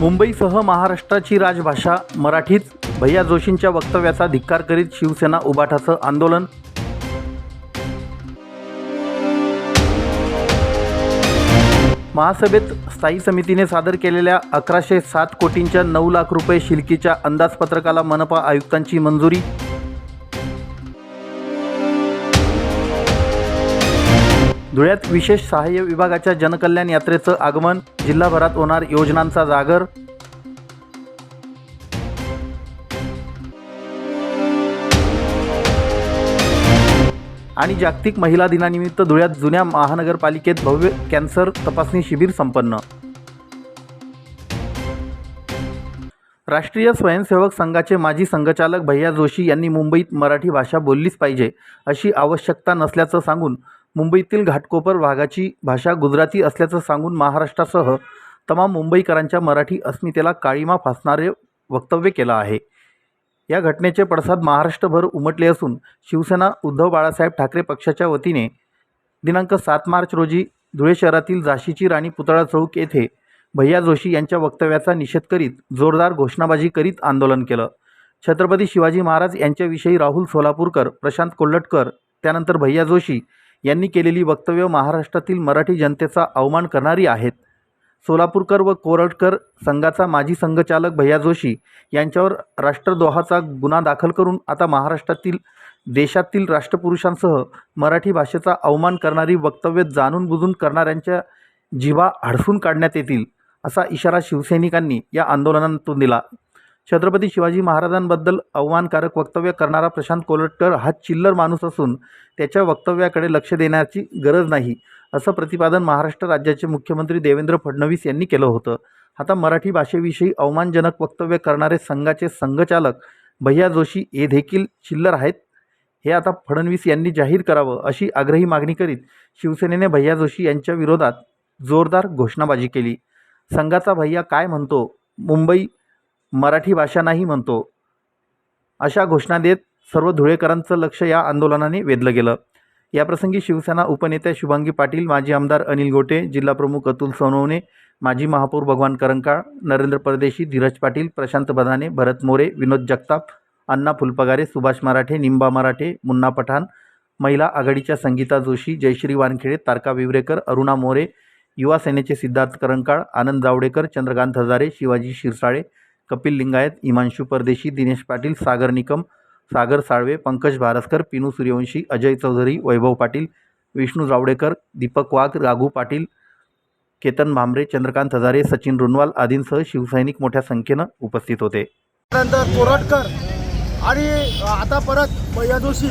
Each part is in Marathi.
मुंबईसह महाराष्ट्राची राजभाषा मराठीच. भैया जोशींच्या वक्तव्याचा धिक्कार करीत शिवसेना उभाठाचं आंदोलन. महासभेत स्थायी समितीने सादर केलेल्या अकराशे सात कोटींच्या नऊ लाख रुपये शिल्कीच्या अंदाजपत्रकाला मनपा आयुक्तांची मंजुरी. धुळ्यात विशेष सहाय्य विभागाच्या जनकल्याण यात्रेचं आगमन जिल्हाभरात होणार योजनांचा जागर आणि जागतिक महिला दिनानिमित्त धुळ्यात जुन्या महानगरपालिकेत भव्य कॅन्सर तपासणी शिबिर संपन्न. राष्ट्रीय स्वयंसेवक संघाचे माजी संघचालक भैया जोशी यांनी मुंबईत मराठी भाषा बोललीच पाहिजे अशी आवश्यकता नसल्याचं सांगून मुंबईतील घाटकोपर भागाची भाषा गुजराती असल्याचं सांगून महाराष्ट्रासह तमाम मुंबईकरांच्या मराठी अस्मितेला काळीमा फासणारे वक्तव्य केलं आहे. या घटनेचे पडसाद महाराष्ट्रभर उमटले असून शिवसेना उद्धव बाळासाहेब ठाकरे पक्षाच्या वतीने दिनांक सात मार्च रोजी धुळे शहरातील झाशीची राणी पुतळा चौक येथे भैया जोशी यांच्या वक्तव्याचा निषेध करीत जोरदार घोषणाबाजी करीत आंदोलन केलं. छत्रपती शिवाजी महाराज यांच्याविषयी राहुल सोलापूरकर प्रशांत कोल्हटकर त्यानंतर भैया जोशी यांनी केलेली वक्तव्य महाराष्ट्रातील मराठी जनतेचा अवमान करणारी आहेत. सोलापूरकर व कोरटकर संघाचा माजी संघचालक भैया जोशी यांच्यावर राष्ट्रद्रोहाचा गुन्हा दाखल करून आता महाराष्ट्रातील देशातील राष्ट्रपुरुषांसह मराठी भाषेचा अवमान करणारी वक्तव्य जाणून बुजून करणाऱ्यांच्या जिवा हडसून काढण्यात येतील असा इशारा शिवसैनिकांनी या आंदोलनातून दिला. छत्रपती शिवाजी महाराजांबद्दल अवमानकारक वक्तव्य करणारा प्रशांत कोलटकर हा चिल्लर माणूस असून त्याच्या वक्तव्याकडे लक्ष देण्याची गरज नाही असं प्रतिपादन महाराष्ट्र राज्याचे मुख्यमंत्री देवेंद्र फडणवीस यांनी केलं होतं. आता मराठी भाषेविषयी अवमानजनक वक्तव्य करणारे संघाचे संघचालक भैया जोशी हे देखील चिल्लर आहेत. हे आता फडणवीस यांनी जाहीर करावं अशी आग्रही मागणी करीत शिवसेनेने भैया जोशी यांच्या विरोधात जोरदार घोषणाबाजी केली. संघाचा भैया काय म्हणतो? मुंबई मराठी भाषा नाही म्हणतो. अशा घोषणा देत सर्व धुळेकरांचं लक्ष या आंदोलनाने वेधलं गेलं. याप्रसंगी शिवसेना उपनेत्या शुभांगी पाटील माजी आमदार अनिल गोटे जिल्हाप्रमुख अतुल सोनवणे माजी महापौर भगवान करंकाळ नरेंद्र परदेशी धीरज पाटील प्रशांत बधाने भरत मोरे विनोद जगताप अण्णा फुलपगारे सुभाष मराठे निंबा मराठे मुन्ना पठाण महिला आघाडीच्या संगीता जोशी जयश्री वानखेडे तारका विवरेकर अरुणा मोरे युवा सेनेचे सिद्धार्थ करंकाळ आनंद जावडेकर चंद्रकांत हजारे शिवाजी शिरसाळे कपिल लिंगायत हिमांशू परदेशी दिनेश पाटील सागर निकम सागर साळवे पंकज भारसकर पिनू सूर्यवंशी अजय चौधरी वैभव पाटील विष्णू जावडेकर दीपक वाघ राघू पाटील केतन भांबरे चंद्रकांत हजारे सचिन रुनवाल आदींसह शिवसैनिक मोठ्या संख्येनं उपस्थित होते. त्यानंतर कोरटकर आणि आता परत भैया जोशी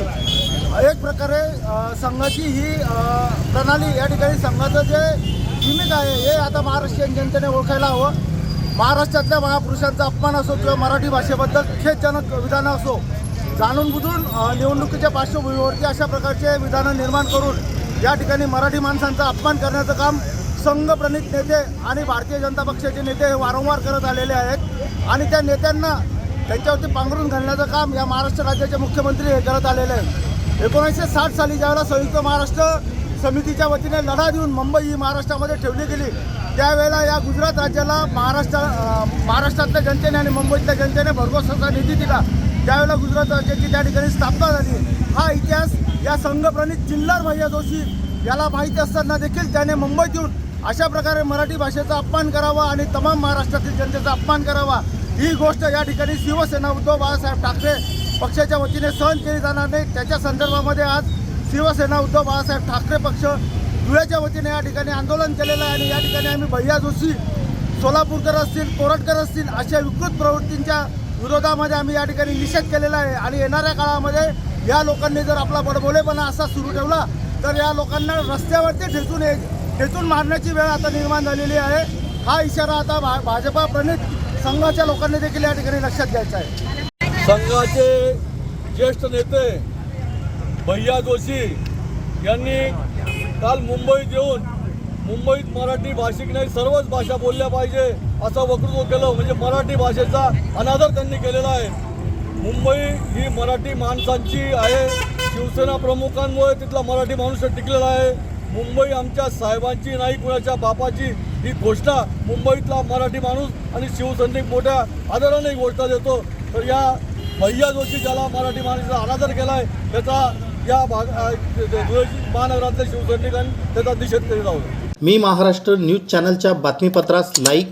एक प्रकारे संघाची ही प्रणाली या ठिकाणी संघाचं जे लिमिट आहे हे आता महाराष्ट्रीयन जनतेने ओळखायला हवं. महाराष्ट्रातल्या महापुरुषांचा अपमान असो किंवा मराठी भाषेबद्दल खेदजनक विधानं असो जाणून बुजून निवडणुकीच्या पार्श्वभूमीवरती अशा प्रकारचे विधानं निर्माण करून या ठिकाणी मराठी माणसांचा अपमान करण्याचं काम संघप्रणित नेते आणि भारतीय जनता पक्षाचे नेते हे वारंवार करत आलेले आहेत. आणि त्या नेत्यांना त्यांच्यावरती पांघरून घालण्याचं काम या महाराष्ट्र राज्याचे मुख्यमंत्री हे करत आलेले आहेत. एकोणीसशे साठ साली ज्यावेळेला संयुक्त महाराष्ट्र समितीच्या वतीने लढा देऊन मुंबई ही महाराष्ट्रामध्ये ठेवली गेली. त्यावेळेला या गुजरात राज्याला महाराष्ट्र महाराष्ट्रातल्या जनतेने आणि मुंबईतल्या जनतेने भरघोस असा निधी दिला. त्यावेळेला गुजरात राज्याची त्या ठिकाणी स्थापना झाली. हा इतिहास या संघप्रणित चिल्लर भैया जोशी याला माहिती असताना देखील त्याने मुंबईत येऊन अशा प्रकारे मराठी भाषेचा अपमान करावा आणि तमाम महाराष्ट्रातील जनतेचा अपमान करावा. ही गोष्ट या ठिकाणी शिवसेना उद्धव बाळासाहेब ठाकरे पक्षाच्या वतीने सहन केली जाणार नाही. त्याच्या संदर्भामध्ये आज शिवसेना उद्धव बाळासाहेब ठाकरे पक्ष धुळ्याच्या वतीने या ठिकाणी आंदोलन केलेलं आहे आणि या ठिकाणी आम्ही भैया जोशी सोलापूरकर असतील कोरटकर असतील अशा विकृत प्रवृत्तींच्या विरोधामध्ये आम्ही या ठिकाणी निषेध केलेला आहे. आणि येणाऱ्या काळामध्ये या लोकांनी जर आपला बडबोलेपणा असा सुरू ठेवला तर या लोकांना रस्त्यावरती ठेचून ठेचून मारण्याची वेळ आता निर्माण झालेली आहे. हा इशारा आता भा भाजपा प्रणित संघाच्या लोकांनी देखील या ठिकाणी लक्षात घ्यायचा आहे. संघाचे ज्येष्ठ नेते भैया जोशी यांनी काल मुंबईत येऊन मुंबईत मराठी भाषिक नाही सर्वच भाषा बोलल्या पाहिजे असं वक्तव्य केलं. म्हणजे मराठी भाषेचा अनादर त्यांनी केलेला आहे. मुंबई ही मराठी माणसांची आहे. शिवसेना प्रमुखांमुळे तिथला मराठी माणूस टिकलेला आहे. मुंबई आमच्या साहेबांची नाही कुणाच्या बापाची. ही घोषणा मुंबईतला मराठी माणूस आणि शिवसैनिक मोठ्या आदराने ही घोषणा देतो. तर या भैया जोशी ज्याला मराठी माणसाचा अनादर केला आहे त्याचा या भाग महानगरातल्या शिवसैनिकांनी त्याचा निषेध करीत आहोत मी महाराष्ट्र न्यूज चॅनलच्या बातमीपत्रास लाईक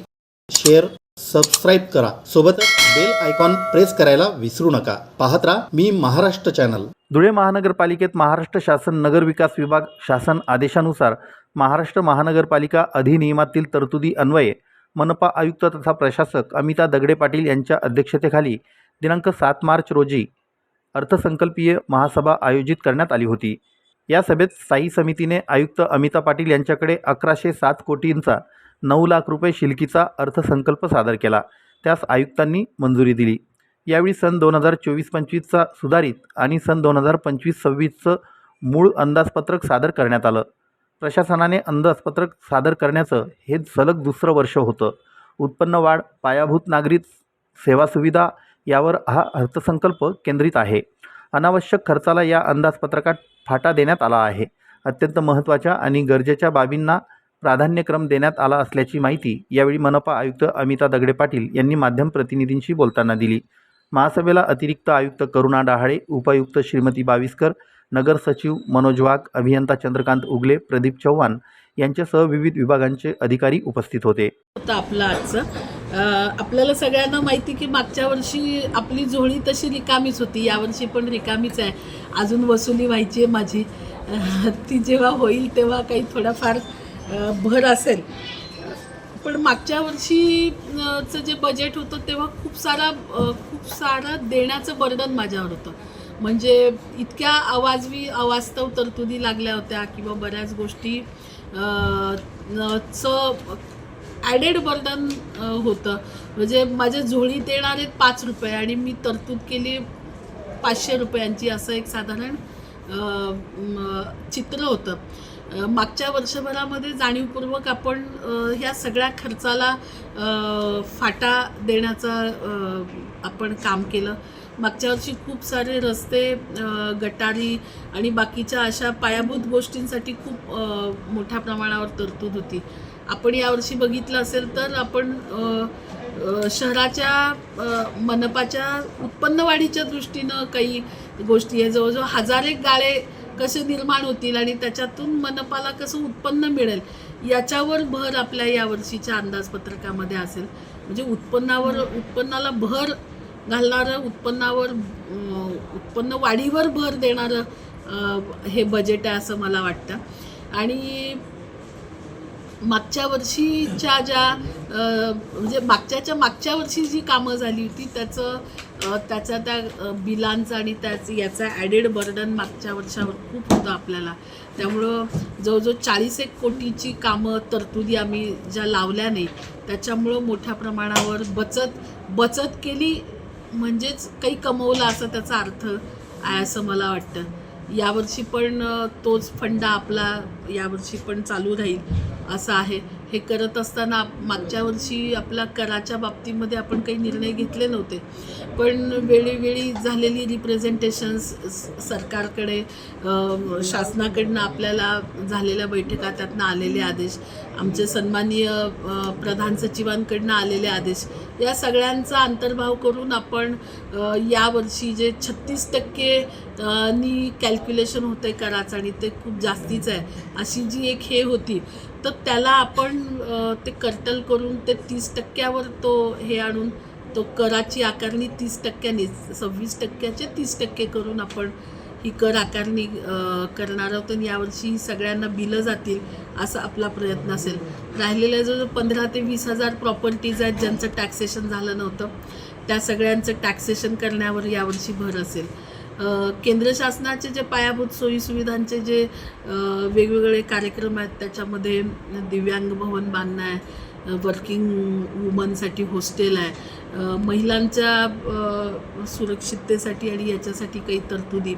शेअर सबस्क्राईब करा. सोबतच बेल आयकॉन प्रेस करायला विसरू नका. पाहत राहा मी महाराष्ट्र चॅनल. धुळे महानगरपालिकेत महाराष्ट्र शासन नगर विकास विभाग शासन आदेशानुसार महाराष्ट्र महानगरपालिका अधिनियमातील तरतुदी अन्वये मनपा आयुक्त तथा प्रशासक अमिता दगडे पाटील यांच्या अध्यक्षतेखाली दिनांक सात मार्च रोजी अर्थसंकल्पीय महासभा आयोजित करण्यात आली होती. या सभेत स्थायी समितीने आयुक्त अमिता पाटील यांच्याकडे अकराशे सात कोटींचा नऊ लाख रुपये शिलकीचा अर्थसंकल्प सादर केला. त्यास आयुक्तांनी मंजुरी दिली. यावेळी सन दोन हजार चोवीस पंचवीसचा सुधारित आणि सन दोन हजार पंचवीस सव्वीसचं मूळ अंदाजपत्रक सादर करण्यात आलं. प्रशासनाने अंदाजपत्रक सादर करण्याचं हे सलग दुसरं वर्ष होतं. उत्पन्न वाढ पायाभूत नागरिक सेवा सुविधा यावर हा अर्थसंकल्प केंद्रित आहे. अनावश्यक खर्चाला या अंदाजपत्रकात फाटा देण्यात आला आहे. अत्यंत महत्त्वाच्या आणि गरजेच्या बाबींना प्राधान्यक्रम देण्यात आला असल्याची माहिती यावेळी मनपा आयुक्त अमिता दगडे पाटील यांनी माध्यम प्रतिनिधींशी बोलताना दिली. महासभेला अतिरिक्त आयुक्त करुणा डहाळे उपायुक्त श्रीमती बाविस्कर नगर सचिव मनोज वाघ अभियंता चंद्रकांत उगले प्रदीप चव्हाण यांच्यासह विविध विभागांचे अधिकारी उपस्थित होते. होतं आपलं आजचं. आपल्याला सगळ्यांना माहिती की मागच्या वर्षी आपली झोळी तशी रिकामीच होती. यावर्षी पण रिकामीच आहे. अजून वसुली व्हायची आहे माझी. ती जेव्हा होईल तेव्हा काही थोडाफार भर असेल. पण मागच्या वर्षीचं जे बजेट होतं तेव्हा खूप सारा खूप सारं देण्याचं बर्डन माझ्यावर होतं. म्हणजे इतक्या आवाजवी अवास्तव तरतुदी लागल्या होत्या किंवा बऱ्याच गोष्टी चं ॲडेड बर्डन होतं. म्हणजे माझ्या झोळीत येणारे पाच रुपये आणि मी तरतूद केली पाचशे रुपयांची असं एक साधारण चित्र होतं. मागच्या वर्षभरामध्ये जाणीवपूर्वक आपण ह्या सगळ्या खर्चाला फाटा देण्याचा आपण काम केलं. मागच्या वर्षी खूप सारे रस्ते गटारी आणि बाकीच्या अशा पायाभूत गोष्टींसाठी खूप मोठ्या प्रमाणावर तरतूद होती. आपण यावर्षी बघितलं असेल तर आपण शहराच्या मनपाच्या मनपाच्या उत्पन्नवाढीच्या दृष्टीनं काही गोष्टी आहे. जवळजवळ हजार एक गाळे कसे निर्माण होतील आणि त्याच्यातून मनपाला कसं उत्पन्न मिळेल याच्यावर भर आपल्या यावर्षीच्या अंदाजपत्रकामध्ये असेल. म्हणजे उत्पन्नावर उत्पन्नाला भर घालणारं उत्पन्नावर उत्पन्न वाढीवर भर देणारं हे बजेट आहे असं मला वाटतं. आणि मागच्या वर्षीच्या ज्या म्हणजे मागच्याच्या मागच्या वर्षी जी कामं झाली होती त्याचं त्याचा त्या बिलांचा आणि त्याच याचा ॲडेड बर्डन मागच्या वर्षावर खूप होतं आपल्याला. त्यामुळं जवळजवळ चाळीस एक कोटीची कामं तरतुदी आम्ही ज्या लावल्या नाही त्याच्यामुळं मोठ्या प्रमाणावर बचत बचत केली म्हणजेच काही कमवलं असा त्याचा अर्थ आहे असं मला वाटतं. यावर्षी पण तोच फंडा आपला यावर्षी पण चालू राहील असं आहे. हे करत असताना मागच्या वर्षी आपला कराच्या बाबतीमध्ये आपण काही निर्णय घेतले नव्हते. पण वेळोवेळी झालेली रिप्रेझेंटेशन्स सरकारकडे शासनाकडनं आपल्याला झालेल्या बैठका त्यातनं आलेले आदेश आमचे सन्माननीय प्रधान सचिवांकडनं आलेले आदेश या सगळ्यांचा अंतर्भाव करून आपण यावर्षी जे छत्तीस टक्के नी कॅल्क्युलेशन होते कराचं आणि ते खूप जास्तीचं आहे अशी जी एक हे होती तर त्याला आपण ते कर्टल करून ते तीस टक्क्यावर तो हे आणून तो कराची आकारणी तीस टक्क्यांनी सव्वीस टक्क्याचे तीस टक्के करून आपण ही कर आकारणी करणार आहोत आणि यावर्षी सगळ्यांना बिलं जातील असा आपला प्रयत्न असेल. राहिलेल्या जो पंधरा ते वीस हजार प्रॉपर्टीज आहेत ज्यांचं टॅक्सेशन झालं नव्हतं. त्या सगळ्यांचं टॅक्सेशन करण्यावर यावर्षी भर असेल. केंद्र शासनाचे जे पायाभूत सोयीसुविधांचे जे वेगवेगळे कार्यक्रम आहेत त्याच्यामध्ये दिव्यांग भवन बांधणं आहे वर्किंग वुमनसाठी हॉस्टेल आहे महिलांच्या सुरक्षिततेसाठी आणि याच्यासाठी काही तरतुदी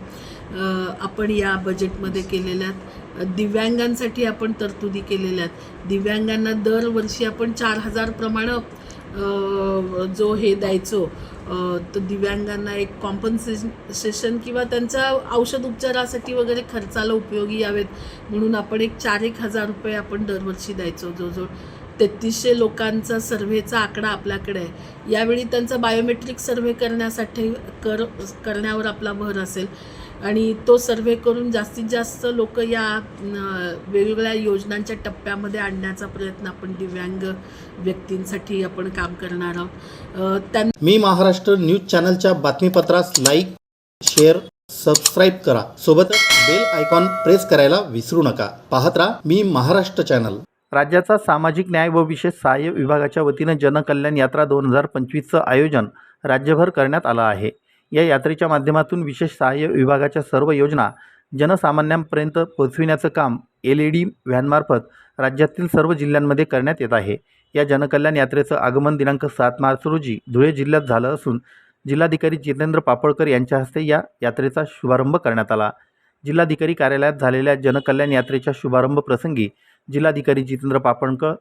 आपण या बजेटमध्ये केलेल्या आहेत. दिव्यांगांसाठी आपण तरतुदी केलेल्या आहेत. दिव्यांगांना दरवर्षी आपण चार हजारप्रमाणे जो हे द्यायचो दिव्यांगांना एक कॉम्पन्सेशन किंवा त्यांच्या औषध उपचारासाठी वगैरे खर्चाला उपयोगी यावेत. म्हणून आपण एक चार एक हजार रुपये आपण दरवर्षी द्यायचो. जवळजवळ तेहतीसशे लोकांचा सर्व्हेचा आकडा आपल्याकडे आहे. यावेळी त्यांचा बायोमेट्रिक सर्व्हे करण्यासाठी कर करण्यावर आपला भर असेल. आणि तो सर्व्हे करून जास्तीत जास्त लोक या वेगवेगळ्या योजनांच्या टप्प्यामध्ये आणण्याचा प्रयत्न आपण दिव्यांग व्यक्तींसाठी आपण काम करणार आहोत. त्यां मी महाराष्ट्र न्यूज चॅनलच्या बातमीपत्रास लाईक शेअर सबस्क्राईब करा. सोबतच बेल आयकॉन प्रेस करायला विसरू नका. पाहत राहा मी महाराष्ट्र चॅनल. राज्याचा सामाजिक न्याय व विशेष सहाय्य विभागाच्या वतीनं जनकल्याण यात्रा दोन हजार पंचवीसचं आयोजन राज्यभर करण्यात आलं आहे. या यात्रेच्या माध्यमातून विशेष सहाय्य विभागाच्या सर्व योजना जनसामान्यांपर्यंत पोहोचविण्याचं काम एल ई डी व्हॅनमार्फत राज्यातील सर्व जिल्ह्यांमध्ये करण्यात येत आहे. या जनकल्याण यात्रेचं आगमन दिनांक सात मार्च रोजी धुळे जिल्ह्यात झालं असून जिल्हाधिकारी जितेंद्र पापळकर यांच्या हस्ते या यात्रेचा शुभारंभ करण्यात आला. जिल्हाधिकारी कार्यालयात झालेल्या जनकल्याण यात्रेच्या शुभारंभ प्रसंगी जिल्हाधिकारी जितेंद्र पापणकर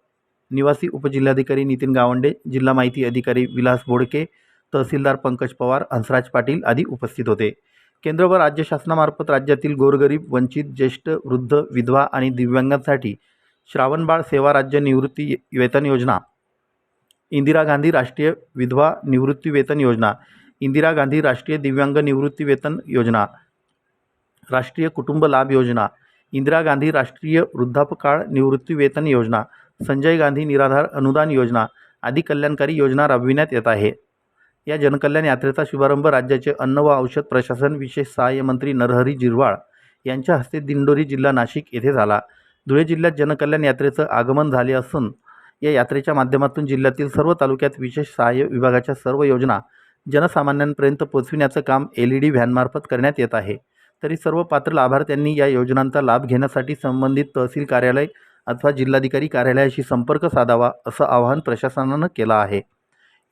निवासी उपजिल्हाधिकारी नितीन गावंडे जिल्हा माहिती अधिकारी विलास बोडके तहसीलदार पंकज पवार हंसराज पाटील आदी उपस्थित होते. केंद्र व राज्य शासनामार्फत राज्यातील गोरगरीब वंचित ज्येष्ठ वृद्ध विधवा आणि दिव्यांगांसाठी श्रावणबाळ सेवा राज्य निवृत्ती वेतन योजना इंदिरा गांधी राष्ट्रीय विधवा निवृत्ती वेतन योजना इंदिरा गांधी राष्ट्रीय दिव्यांग निवृत्ती वेतन योजना राष्ट्रीय कुटुंब लाभ योजना इंदिरा गांधी राष्ट्रीय वृद्धापकाळ निवृत्ती वेतन योजना संजय गांधी निराधार अनुदान योजना आदी कल्याणकारी योजना राबविण्यात येत आहे. या जनकल्याण यात्रेचा शुभारंभ राज्याचे अन्न व औषध प्रशासन विशेष सहाय्य मंत्री नरहरी जिरवाळ यांच्या हस्ते दिंडोरी जिल्हा नाशिक येथे झाला. धुळे जिल्ह्यात जनकल्याण यात्रेचं आगमन झाले असून या यात्रेच्या माध्यमातून जिल्ह्यातील सर्व तालुक्यात विशेष सहाय्य विभागाच्या सर्व योजना जनसामान्यांपर्यंत पोचविण्याचं काम एल ई डी व्हॅनमार्फत करण्यात येत आहे. तरी सर्व पात्र लाभार्थ्यांनी या योजनांचा लाभ घेण्यासाठी संबंधित तहसील कार्यालय अथवा जिल्हाधिकारी कार्यालयाशी संपर्क साधावा असं आवाहन प्रशासनानं केलं आहे.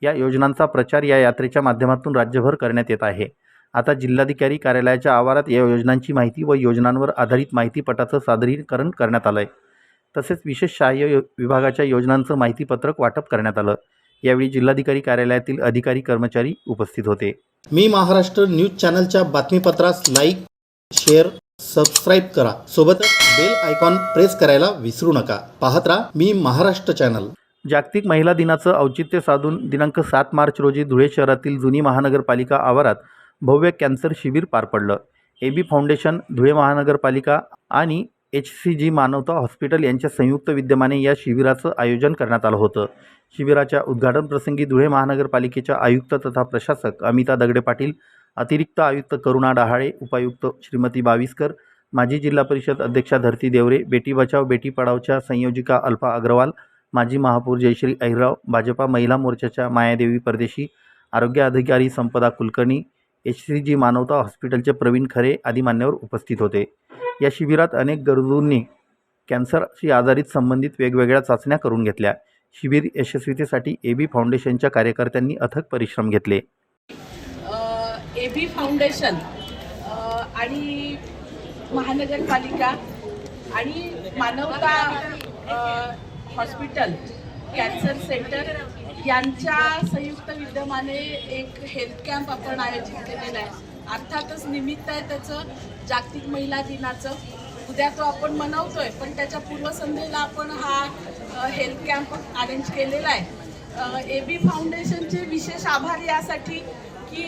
या योजनांचा प्रचार या यात्रेच्या माध्यमातून राज्यभर करण्यात येत आहे. आता जिल्हाधिकारी कार्यालयाच्या आवारात या योजनांची माहिती व योजनांवर आधारित माहितीपटाचं सादरीकरण करण्यात आलं आहे तसेच विशेष सहाय्य यो- विभागाच्या योजनांचं माहितीपत्रक वाटप करण्यात आलं. यावेळी जिल्हाधिकारी कार्यालयातील अधिकारी कर्मचारी उपस्थित होते. मी महाराष्ट्र न्यूज चॅनलच्या बातमीपत्रास लाईक शेअर सबस्क्राईब करा. सोबतच बेल आयकॉन प्रेस करायला विसरू नका. पाहत राहा मी महाराष्ट्र चॅनल. जागतिक महिला दिनाचं औचित्य साधून दिनांक सात मार्च रोजी धुळे शहरातील जुनी महानगरपालिका आवारात भव्य कॅन्सर शिबिर पार पडलं. ए बी फाउंडेशन धुळे महानगरपालिका आणि एच सी जी मानवता हॉस्पिटल यांच्या संयुक्त विद्यमाने या शिबिराचं आयोजन करण्यात आलं होतं. शिबिराच्या उद्घाटनप्रसंगी धुळे महानगरपालिकेच्या आयुक्त तथा प्रशासक अमिता दगडे पाटील अतिरिक्त आयुक्त करुणा डहाळे उपायुक्त श्रीमती बाविस्कर माजी जिल्हा परिषद अध्यक्षा धरती देवरे बेटी बचाव बेटी पढावच्या संयोजिका अल्फा अग्रवाल माजी महापौर जयश्री अहिरराव भाजपा महिला मोर्चाच्या मायादेवी परदेशी आरोग्य अधिकारी संपदा कुलकर्णी एच सी जी मानवता हॉस्पिटलचे प्रवीण खरे आदी मान्यवर उपस्थित होते. या शिबिरात अनेक गरजूंनी कॅन्सरशी आधारित संबंधित वेगवेगळ्या चाचण्या करून घेतल्या. शिबिर यशस्वीतेसाठी ए बी फाउंडेशनच्या कार्यकर्त्यांनी अथक परिश्रम घेतले. ए बी फाउंडेशन आणि महानगरपालिका आणि मानवता हॉस्पिटल कॅन्सर सेंटर यांच्या संयुक्त विद्यमाने एक हेल्थ कॅम्प आपण आयोजित केलेला आहे. अर्थातच निमित्त आहे त्याचं जागतिक महिला दिनाचं. उद्या तो आपण मनवतोय पण त्याच्या पूर्वसंध्येला आपण हा हेल्थ कॅम्प अरेंज केलेला आहे. ए बी फाउंडेशनचे विशेष आभार यासाठी की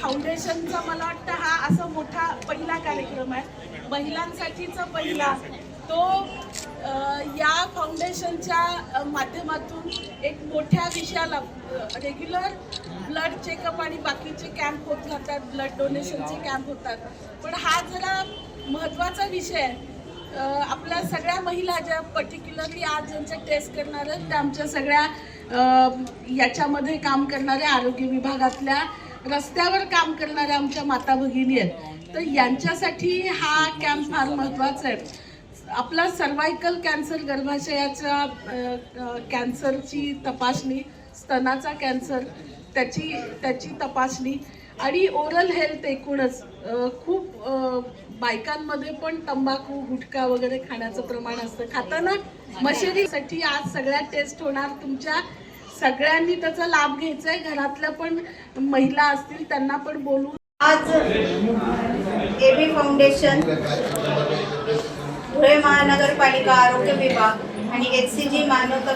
फाउंडेशनचा मला वाटतं हा असा मोठा पहिला कार्यक्रम आहे. महिलांसाठीचा पहिला. तो या फाउंडेशनच्या माध्यमातून एक मोठ्या विषयाला रेग्युलर ब्लड चेकअप आणि बाकीचे कॅम्प होत राहतात ब्लड डोनेशनचे कॅम्प होतात. पण हा जरा महत्त्वाचा विषय आहे. आपल्या सगळ्या महिला ज्या पर्टिक्युलरली आज ज्यांच्या टेस्ट करणार आहेत त्या आमच्या सगळ्या याच्यामध्ये काम करणाऱ्या आरोग्य विभागातल्या रस्त्यावर काम करणाऱ्या आमच्या माता भगिनी आहेत. तर यांच्यासाठी हा कॅम्प फार महत्त्वाचा आहे. आपला सर्वायकल कॅन्सर गर्भाशयाच्या कॅन्सरची तपासणी स्तनाचा कॅन्सर त्याची त्याची तपासणी आणि ओरल हेल्थ एकूणच खूप बायकांमध्ये पण तंबाखू गुटखा वगैरे खाण्याचं प्रमाण असतं. खाताना मशेरीसाठी आज सगळ्या टेस्ट होणार. तुमच्या सगळ्यांनी त्याचा लाभ घ्यायचा आहे. घरातल्या पण महिला असतील त्यांना पण बोलून आज ए बी फाउंडेशन धुळे महानगरपालिका आरोग्य विभाग आणि एच सी जी मानवता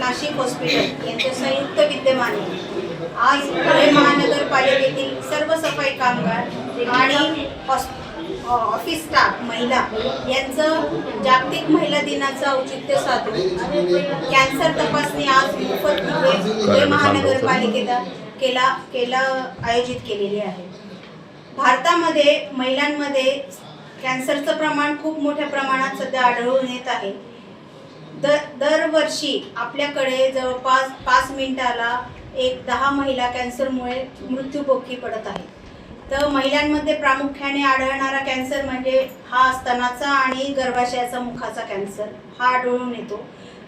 नाशिक हॉस्पिटल यांच्या संयुक्त विद्यमाने आज पुणे महानगरपालिकेतील सर्व सफाई कामगार आणि ऑफिस स्टाफ महिला यांचं जागतिक महिला दिनाचं औचित्य साधून कॅन्सर तपासणी आज मोफत पुणे महानगरपालिकेत केला केला आयोजित केलेली आहे. भारतामध्ये महिलांमध्ये कॅन्सरचं प्रमाण खूप मोठ्या प्रमाणात सध्या आढळून येत आहे. दर दरवर्षी आपल्याकडे जवळपास पाच मिनिटाला एक दहा महिला कॅन्सरमुळे मृत्यूमुखी पडत आहेत तर महिलांमध्ये प्रामुख्याने आढळणारा कॅन्सर म्हणजे हा स्तनाचा आणि गर्भाशयाचा मुखाचा कॅन्सर हा आढळून येतो.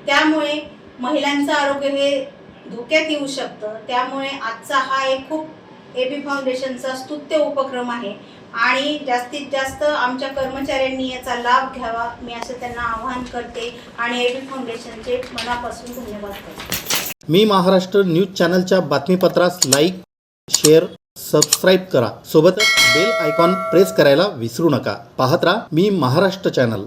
त्यामुळे महिलांचं आरोग्य हे धोक्यात येऊ शकतं. त्यामुळे आजचा हा एक खूप ए बी फाउंडेशनचा स्तुत्य उपक्रम आहे. आणि जास्तीत जास्त आमच्या कर्मचाऱ्यांनी याचा लाभ घ्यावा. मी असं त्यांना आवाहन करते आणि एबी फाउंडेशनचे मनापासून धन्यवाद करते. मी महाराष्ट्र न्यूज चॅनलच्या बातमीपत्रास लाईक शेअर सबस्क्राईब करा. सोबतच बेल आयकॉन प्रेस करायला विसरू नका. पाहत राहा मी महाराष्ट्र चॅनल.